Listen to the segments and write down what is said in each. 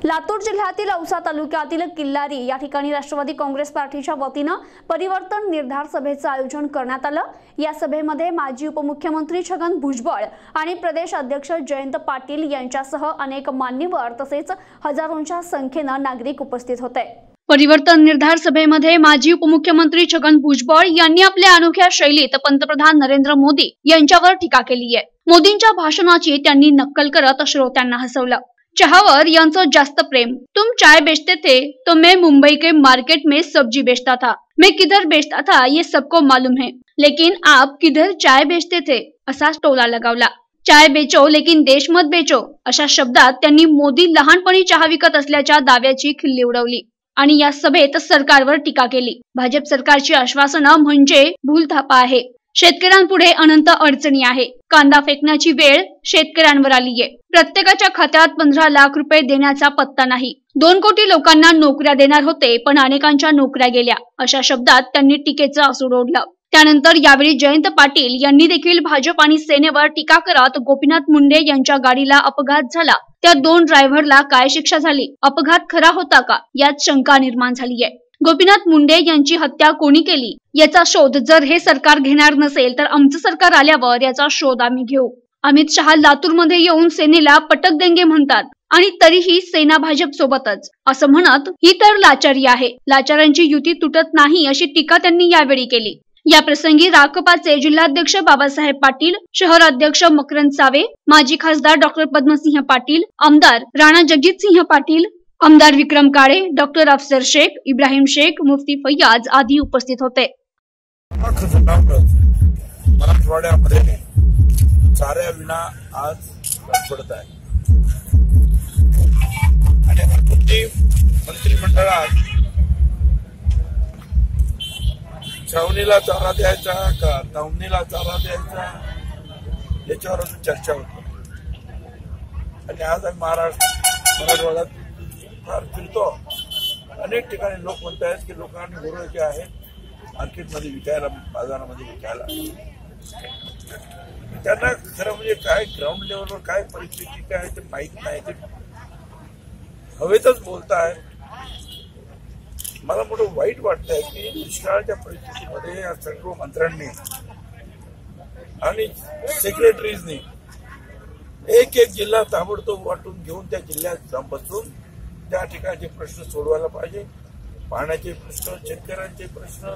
लातूर जिल्ह्यातील औसा तालुक्यातील किल्लारी या ठिकाणी राष्ट्रवादी काँग्रेस पार्टीच्या वतीनं परिवर्तन निर्धार सभेचं आयोजन करण्यात आलं. या सभेमध्ये माजी उपमुख्यमंत्री छगन भुजबळ आणि प्रदेश अध्यक्ष जयंत पाटील यांच्यासह अनेक मान्यवर तसेच हजारोंच्या संख्येनं नागरिक उपस्थित होते. परिवर्तन निर्धार सभेमध्ये माजी उपमुख्यमंत्री छगन भुजबळ यांनी आपल्या अनोख्या शैलीत पंतप्रधान नरेंद्र मोदी यांच्यावर टीका केली आहे मोदींच्या भाषणाची त्यांनी नक्कल करत श्रोत्यांना हसवलं. चहावर यांचं जास्त प्रेम. तुम चाय बेचते थे तो मैं मुंबई के मार्केट में सब्जी बेचता था. मैं किधर बेचता था ये सबको मालूम है. लेकिन आप किधर चाय बेचते थे? असा टोला लगावला. चाय बेचो लेकिन देश मत बेचो अशा शब्दात त्यांनी मोदी लहानपणी चहा विकत असल्याच्या दाव्याची खिल्ली उडवली. आणि या सभेत सरकारवर टीका केली. भाजप सरकारची आश्वासनं म्हणजे भूलथापा आहे. शेतकऱ्यांपुढे अनंत अडचणी आहे. कांदा फेकण्याची वेळ शेतकऱ्यांवर आली आहे प्रत्येकाच्या खात्यात पंधरा लाख रुपये देण्याचा पत्ता नाही. दोन कोटी लोकांना नोकऱ्या देणार होते पण अनेकांच्या नोकऱ्या गेल्या अशा शब्दात त्यांनी टीकेचं असूड ओढलं. त्यानंतर यावेळी जयंत पाटील यांनी देखील भाजप आणि सेनेवर टीका करत गोपीनाथ मुंडे यांच्या गाडीला अपघात झाला. त्या दोन ड्रायव्हरला काय शिक्षा झाली? अपघात खरा होता का? यात शंका निर्माण झाली आहे गोपीनाथ मुंडे यांची हत्या कोणी केली? याचा शोध जर हे सरकार घेणार नसेल तर आमचं सरकार आल्यावर याचा शोध आम्ही घेऊ. अमित शहा लातूरमध्ये येऊन सेनेला पटक देंगे म्हणतात आणि तरीही सेना भाजप सोबतच. असं म्हणत ही तर लाचारी आहे. लाचारांची युती तुटत नाही अशी टीका त्यांनी यावेळी केली. या प्रसंगी राकपाचे जिल्हाध्यक्ष बाबासाहेब पाटील शहराध्यक्ष मकरंद सावे माजी खासदार डॉक्टर पद्मसिंह पाटील आमदार राणा जगजितसिंह पाटील आमदार विक्रम काळे डॉक्टर अफसर शेख इब्राहिम शेख मुफ्ती फैयाज आदी उपस्थित होते. मराठवाड्यामध्ये चाऱ्याविना आज पडत आहे. आणि घरगुती मंत्रिमंडळात छावणीला चारा द्यायचा का दावणीला चारा द्यायचा? याच्यावर अजून चर्चा होती. आणि आज महाराष्ट्र मराठवाड्यात फार अनेक ठिकाणी लोक म्हणत आहेत की लोकांनी गुरु जे आहेत मार्केटमध्ये विकायला बाजारामध्ये विकायला. त्यांना खरं म्हणजे काय ग्राउंड लेवलवर काय परिस्थिती काय ते माहीत नाही. ते हवेतच बोलताय. मला मोठं वाईट वाटतंय की दुष्काळाच्या परिस्थितीमध्ये या सर्व मंत्र्यांनी आणि सेक्रेटरीजनी एक एक जिल्हा ताबडतोब वाटून घेऊन त्या जिल्ह्यात बसून त्या ठिकाणचे प्रश्न सोडवायला पाहिजे. पाण्याचे प्रश्न शेतकऱ्यांचे प्रश्न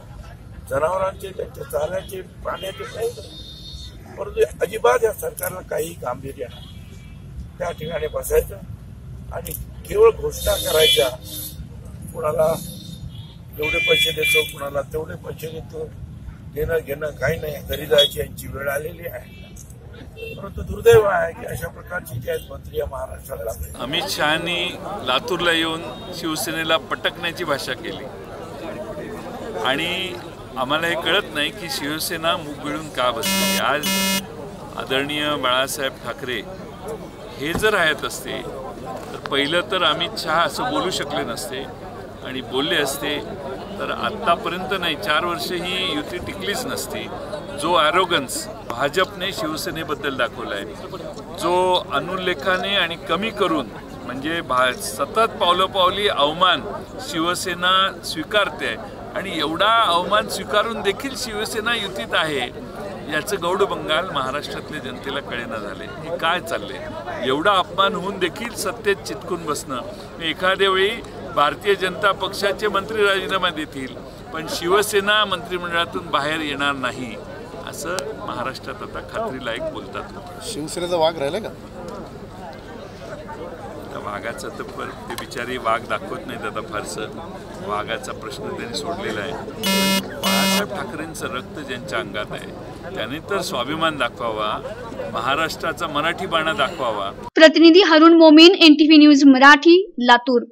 जनावरांचे त्यांच्या चाऱ्याचे पाण्याचे प्रश्न. परंतु अजिबात या सरकारला काही गांभीर्य नाही. त्या ठिकाणी बसायचं आणि केवळ घोषणा करायच्या. कुणाला एवढे पैसे देतो कुणाला तेवढे पैसे देतो. देणं घेणं काही नाही. घरी जायची यांची वेळ आलेली आहे. परंतु दुर्दैव आहे की अशा प्रकारची जी आहेत मंत्री महाराष्ट्राला अमित शहानी लातूरला येऊन शिवसेनेला पटकण्याची भाषा केली. आणि आम्हाला हे कळत नाही की शिवसेना मुग मिळून का बसते. आज आदरणीय बाळासाहेब ठाकरे हे जर आहेत असते तर पहिलं तर अमित शहा असं बोलू शकले नसते. आणि बोलले असते तर आत्तापर्यंत नाही चार वर्ष ही युती टिकलीच नसती. जो ॲरोगन्स भाजपने शिवसेनेबद्दल दाखवला आहे जो अनुल्लेखाने आणि कमी करून म्हणजे भा सतत पावलोपावली अवमान शिवसेना स्वीकारते आणि एवढा अवमान स्वीकारून देखील शिवसेना युतीत आहे याचं गौड बंगाल महाराष्ट्रातल्या जनतेला कळेना झाले. हे काय चालले एवढा अपमान होऊन देखील सत्तेत चिटकून बसणं. एखाद्या वेळी भारतीय जनता पक्षाचे मंत्री राजीनामा देतील पण शिवसेना मंत्रिमंडळातून बाहेर येणार नाही असं महाराष्ट्रात आता खात्रीलायक बोलतात शिवसेनेचा वाघ राहिला का? त्या वाघाचं तर पर ते बिचारी वाघ दाखवत नाहीत आता फारसं. वाघाचा प्रश्न त्यांनी सोडलेला आहे. बाळासाहेब ठाकरेंचं रक्त ज्यांच्या अंगात आहे त्याने तर स्वाभिमान दाखवावा महाराष्ट्राचा मराठी बाणा दाखवावा. प्रतिनिधी हरुण मोमीन एनटीव्ही न्यूज मराठी लातूर.